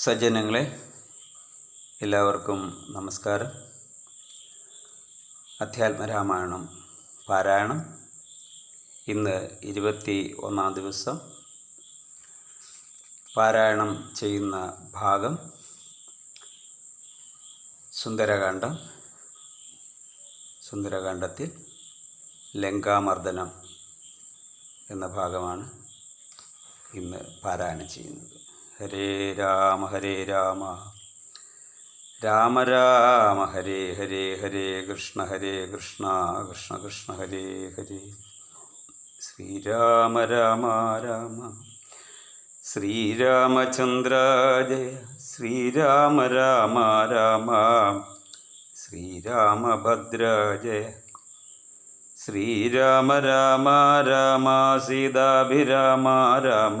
സജ്ജനങ്ങളെ എല്ലാവർക്കും നമസ്കാരം. അധ്യാത്മരാമായണം പാരായണം. ഇന്ന് ഇരുപത്തി ഒന്നാം ദിവസം. പാരായണം ചെയ്യുന്ന ഭാഗം സുന്ദരകാന്ഡം. സുന്ദരകാന്ഡത്തിൽ ലങ്കാമർദ്ദനം എന്ന ഭാഗമാണ് ഇന്ന് പാരായണം ചെയ്യുന്നത്. ഹരേ രാമ ഹരേ രാമ രാമ രാമ ഹരേ ഹരേ ഹരേ കൃഷ്ണ ഹരേ കൃഷ്ണ കൃഷ്ണ കൃഷ്ണ ഹരേ ഹരേ ശ്രീരാമ രാമ രാമ ശ്രീരാമചന്ദ്ര ജയ ശ്രീരാമ രാമ രാമ ശ്രീരാമഭദ്ര ജയ ശ്രീരാമ രാമ രാമ സീതാഭിരാമ രാമ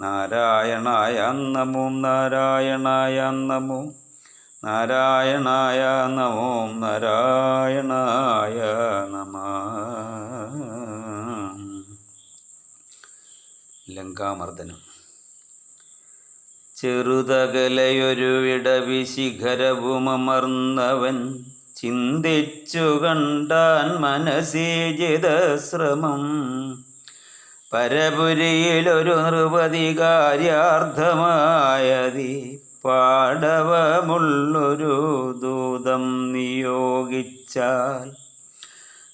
നാരായണായ നമോ നാരായണായ നമോ നാരായണായ നമോ നാരായണായ നമ. ലങ്കാമർദ്ദനം. ചെറുതകലയൊരു വിടവിശിഖരവുമർന്നവൻ ചിന്തിച്ചു കണ്ടാൻ മനസീജിതശ്രമം പരപുരിയിലൊരു നൃപതി കാര്യാർത്ഥമായതി പാടവമുള്ളൊരു ദൂതം നിയോഗിച്ചാൽ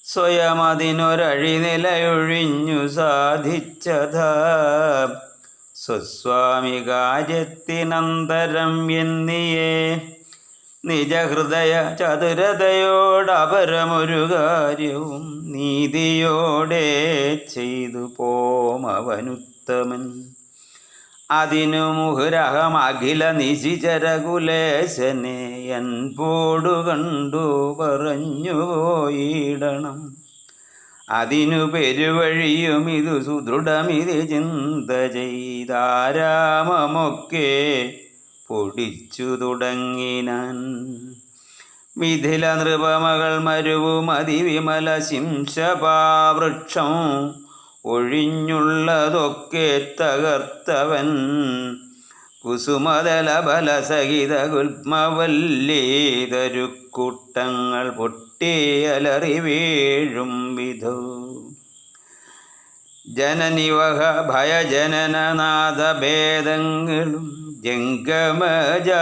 സ്വയം അതിനൊരഴിനിലയൊഴിഞ്ഞു സാധിച്ചതാ. സ്വസ്വാമി കാര്യത്തിനന്തരം എന്നിയേ നിജഹൃദയ ചതുരതയോടപരമൊരു കാര്യവും നീതിയോടെ ചെയ്തു പോമവനുത്തമൻ. അതിനു മുഹുരഹം അഖില നിശിചരകുലേശനെ എൻപോടു കണ്ടു പറഞ്ഞുപോയിടണം അതിനു പെരുവഴിയും ഇതു സുദൃഢമിത് ചിന്ത ചെയ്താരാമമൊക്കെ പൊടിച്ചു തുടങ്ങിനാൻ. മിഥില നൃപമകൾ മരുവും അതിവിമല ശിംശപാവൃക്ഷം ഒഴിഞ്ഞുള്ളതൊക്കെ തകർത്തവൻ. കുസുമതല ബലസഹിത ഗുൽമവല്ലീതരുക്കൂട്ടങ്ങൾ പൊട്ടിയലറി വീഴും വിധോ. ജനനിവഹ ഭയജനനനാഥഭേദങ്ങളും ജംഗമജാതികളായ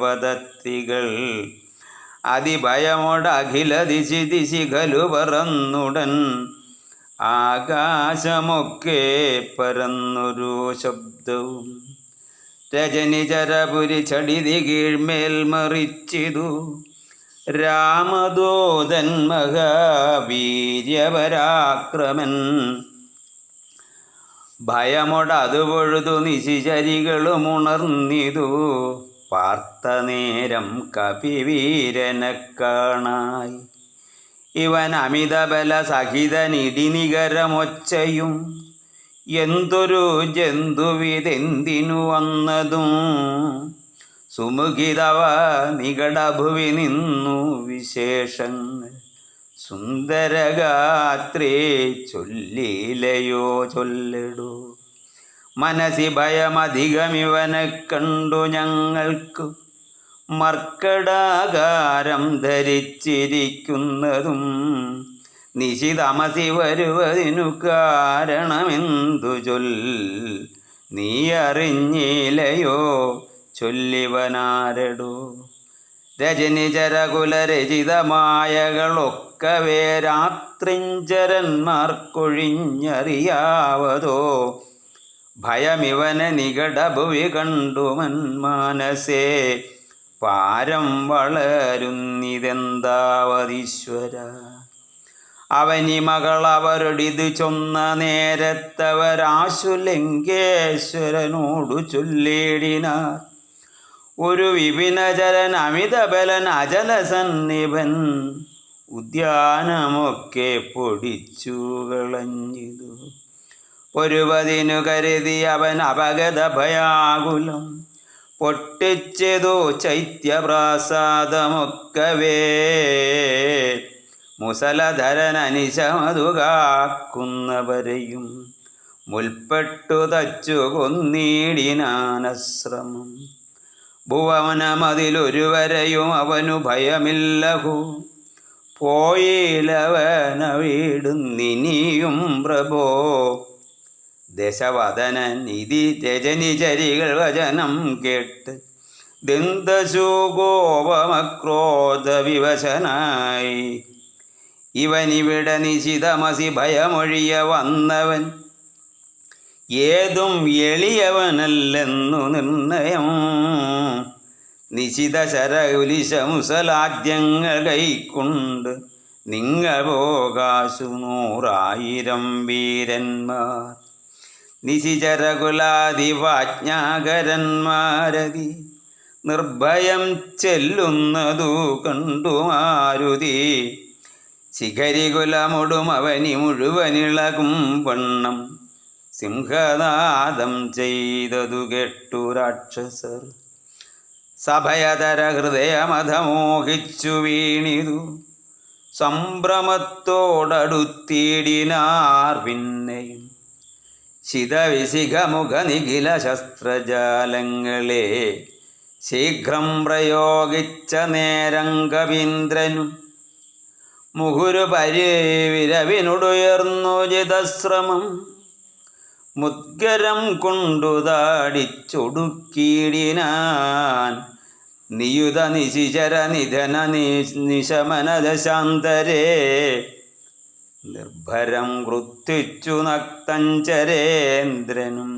പദത്തികൾ അതിഭയമോട് അഖില ദിശി ദിശി ഖലു പറന്നുടൻ ആകാശമൊക്കെ പരന്നൊരു ശബ്ദവും രജനി ചരപുരി ചടിതി കീഴ്മേൽ മറിച്ചിതു രാമദൂതൻ മഹാവീര്യപരാക്രമൻ ഭയമൊടതു പൊഴുതു നിശിചരികളും ഉണർന്നിതു. പാർത്ത നേരം കപിവീരനെ കാണായി. ഇവൻ അമിതബല സഹിതനിടിനികരമൊച്ചയും എന്തൊരു ജന്തുവിതെന്തിനു വന്നതും? സുമുഖിതവ നികടഭുവി നിന്നു വിശേഷങ്ങൾ. സുന്ദരഗാത്രേ ചൊല്ലിലയോ ചൊല്ലിടൂ. മനസി ഭയമധികമിവനെ കണ്ടു ഞങ്ങൾക്കു മർക്കടാകാരം ധരിച്ചിരിക്കുന്നതും നിശിതമസി വരുവതിനു കാരണമെന്തു ചൊൽ? നീ അറിഞ്ഞിലയോ ചൊല്ലിവനാരടോ. രജനി ചരകുലരചിതമായകളൊക്കവേ രാത്രിഞ്ചരന്മാർക്കൊഴിഞ്ഞറിയാവതോ ഭയമിവനെ നികടഭുവി കണ്ടുമൻ മാനസേ പാരം വളരുന്നിതെന്താവതീശ്വര? അവനി മകളവരുടിത് ചൊന്ന നേരത്തവരാശു ചൊല്ലിടിനാർ. ഒരു വിപിനചരൻ അമിതബലൻ അജലസന്നിഭൻ ഉദ്യാനമൊക്കെ പൊടിച്ചു കളഞ്ഞിതു. ഒരുപതിനു കരുതി അവൻ അപഗത ഭയാകുലം പൊട്ടിച്ചതു ചൈത്യപ്രാസാദമൊക്കവേ. മുസലധരൻ അനിശമതു കാക്കുന്നവരെയും മുൽപ്പെട്ടു തച്ചു കൊന്നീടിനാനശ്രമം ഭുവനമതിലൊരുവരെയും അവനു ഭയമില്ലഹു. പോയിലവന വീടുന്നിനിയും പ്രഭോ. ദശവദനൻ ഇതി രജനിചരികൾ വചനം കേട്ട് ദന്തശുകോപമക്രോധ വിവശനായി ഇവനിവിടെ നിശിതമസി ഭയമൊഴിയ വന്നവൻ ഏതും എളിയവനല്ലെന്നു നിർണയം. നിശിത ശരകുലിശ മുസലാദ്യങ്ങൾ കൈക്കൊണ്ട് നിങ്ങൾ പോകാശു നൂറായിരം വീരന്മാർ. നിശിചരകുലാദിവാജ്ഞാകരന്മാരതി നിർഭയം ചെല്ലുന്നതു കണ്ടു മാരുതി ശിഖരികുലമൊടും അവനി മുഴുവനിളകും വണ്ണം സിംഹനാദം ചെയ്തതു കെട്ടു രാക്ഷസർ. സഭയതര ഹൃദയമധമോഹിച്ചു വീണിതു. സംഭ്രമത്തോടടുത്തിടിനാർ പിന്നെയും. ശിതവിശിഖമുഖ നിഖില ശസ്ത്രജാലങ്ങളെ ശീഘ്രം പ്രയോഗിച്ച നേരം കവീന്ദ്രനും മുഹുരു പരിവിരവിനുടുയർന്നു ജിതശ്രമം. മുദ്ഗരം കൊണ്ടു താടിച്ചൊടുക്കിയിടിനാൻ നിയുത നിശിചര നിധന നിശമന ദശാന്തരേ നിർഭരം വൃത്തിച്ചു നക്തഞ്ചരേന്ദ്രനും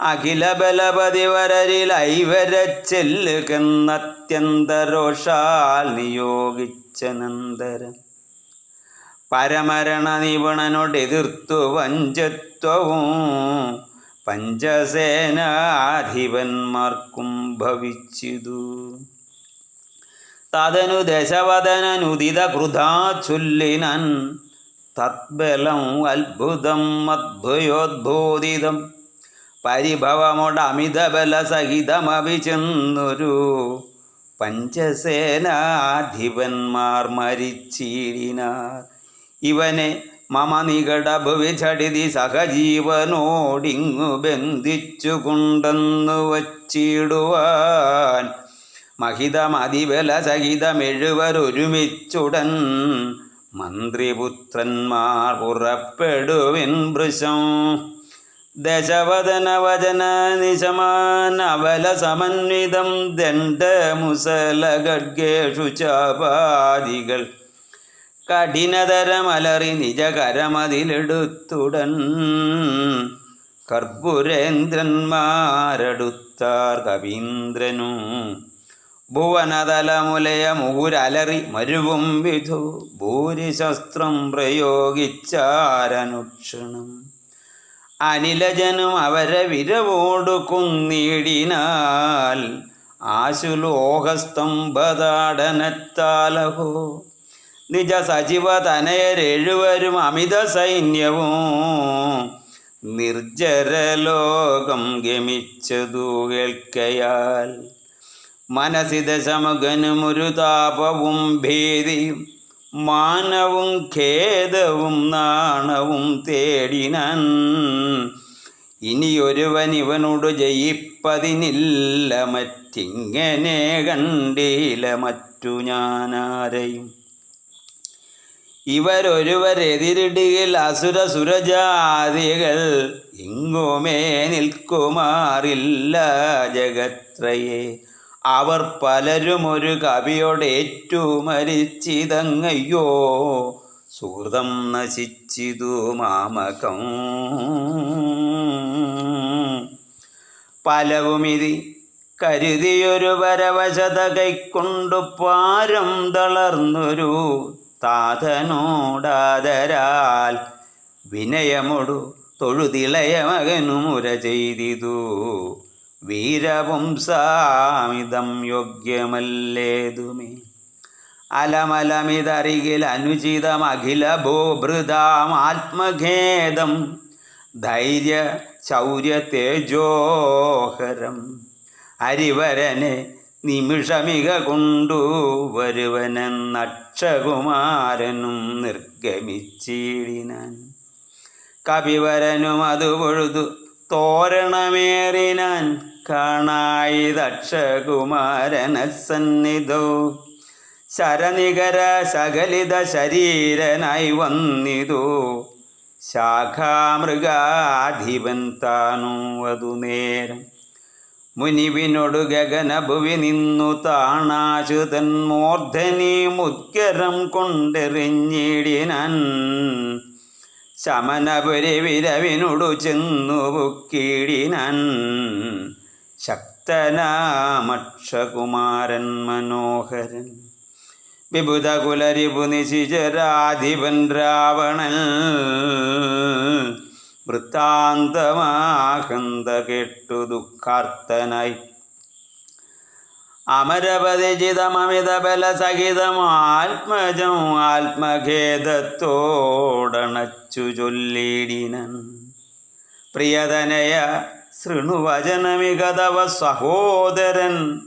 അഖില ബലപതി വരരിൽ ഐവരച്ചെല്ലുകെന്നത്യന്തരോഷാൽ നിയോഗിച്ച നന്ദരൻ. പരമരണ നിപുണനോടെതിർത്തു വഞ്ചത്വവും. പഞ്ചസേനാധിപന്മാർക്കും ഭവിച്ചിതു. തതനു ദശവദനുദിത കൃതാ ചൊല്ലിനൻ തത്ബലം അത്ഭുതം അദ്ഭുയോദ്ബോധിതം. പരിഭവമോട് അമിതബല സഹിതമഭിചെന്നൊരു പഞ്ചസേനാധിപന്മാർ മരിച്ചിടിനാർ ഇവനെ മമ നികടഭുവി ചടിതി സഹജീവനോടിങ്ങു ബന്ധിച്ചു കൊണ്ടെന്നു വച്ചിടുവാൻ. മഹിതമതിബല സഹിതമെഴുവരൊരുമിച്ചുടൻ മന്ത്രിപുത്രന്മാർ പുറപ്പെടുവിൻ വൃശം ദശവദന വചന നിശമാനവല സമന്വിതം ദണ്ഡമുസല ഗഡ്ഗേഷു ചാപാദികൾ കഠിനതരമലറി നിജകരമതിലെടുത്തുടൻ കർപ്പുരേന്ദ്രന്മാരെടുത്താർ കവീന്ദ്രനു. ഭുവനതലമുലയ മൂരലറി മരുവും വിധു ഭൂരിശസ്ത്രം പ്രയോഗിച്ചാരനുക്ഷണം. അനിലജനും അവരെ വിരവോടു കുന്നിടിനാൽ ആശുലോഹസ്തംഭതാടനത്താലഹോ നിജ സജീവ തനയരെഴുവരും അമിത സൈന്യവും നിർജരലോകം ഗമിച്ചതു കേൾക്കയാൽ. മനസ്സിത ശമകനും ഒരു താപവും ഭേദിയും മാനവും ഖേദവും നാണവും തേടിനൻ. ഇനിയൊരുവൻ ഇവനോട് ജയിപ്പതിനില്ല മറ്റിങ്ങനെ കണ്ടില്ല മറ്റു ഞാനാരെയും. ഇവരൊരുവരെതിരിടുകിൽ അസുര സുരജാതികൾ ഇങ്ങുമേ നിൽക്കുമാറില്ല ജഗത്രയെ. അവർ പലരും ഒരു കവിയോടേറ്റു മരിച്ചിതങ്ങയ്യോ സുഹൃതം നശിച്ചിതു മാമകം. പലവുമിതി കരുതിയൊരു വരവശത കൈക്കൊണ്ടു പാരം തളർന്നൊരു താതനോടാദരാൽ വിനയമൊടു തൊഴുതിളയ മകനുമുര ചെയ്തിതു. വീരവംസാമിതം യോഗ്യമല്ലേതുമേ? അലമലമിതറികിൽ അനുചിതമഖില ഭൂഭൃതാം ആത്മഖേദം ധൈര്യ ശൗര്യ തേജോഹരം അരിവരനെ നിമിഷമിക കൊണ്ടു വരുവനെന്നക്ഷകുമാരനും നിർഗമിച്ചിടിനാൻ. കവിവരനും അത് പൊഴുതു തോരണമേറിനാൻ കാണായി ദക്ഷകുമാരന സന്നിധോ. ശരനികര സകലിത ശരീരനായി വന്നിതു. ശാഖാമൃഗാധിപൻ താനു അതു നേരം. മുനിവിനൊടു ഗഗനഭുവി നിന്നു താണാശുതൻ മൂർധനി മുദ്ഗരം കൊണ്ടെറിഞ്ഞിടിനാൻ. ശമനപുരി വിരവിനോടു ചെന്നു പൊക്കിടിനാൻ. ശക്തനാമക്ഷകുമാരൻ മനോഹരൻ. വിബുധ കുലരിപു നിശിചരാധിപൻ രാവണൻ. വൃത്താന്തമാകന്ത കെട്ടു ദുഃഖാർത്തനായി. അമരപതിജിതമമിത ബല സഹിതം ആത്മജം ആത്മഖേദത്തോടണച്ചു ചൊല്ലിടിനൻ. പ്രിയതനയ ശൃണുവചനമികതവ സഹോദരൻ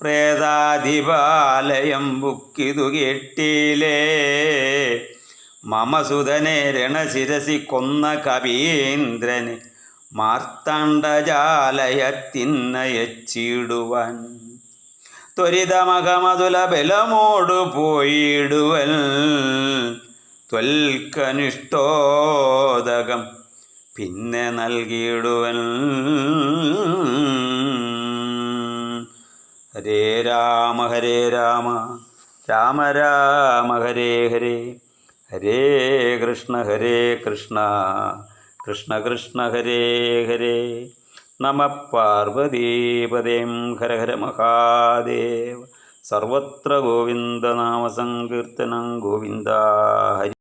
പ്രേതാധിപാലയം ബുക്കിതു കേട്ടിലേ. മമസുതനെ രണശിരസി കൊന്ന കവീന്ദ്രന് മാർത്താണ്ഡജാലയത്തിന്നയച്ചിടുവാൻ. ത്വരിതമകമതുല ബലമോടു പോയിടുവൽ ത്വൽക്കനിഷ്ടോദകം പിന്നെ നൽകിയിടുവൻ ഹരേ രാമ ഹരേ രാമ രാമ രാമ ഹരേ ഹരേ. ഹരേ കൃഷ്ണ ഹരേ കൃഷ്ണ. കൃഷ്ണ കൃഷ്ണ ഹരേ ഹരേ. നമ പാർവതീപദേം ഹര ഹര മഹാദേവ. സർവത്ര ഗോവിന്ദനാമസങ്കീർത്തനം ഗോവിന്ദ ഹരി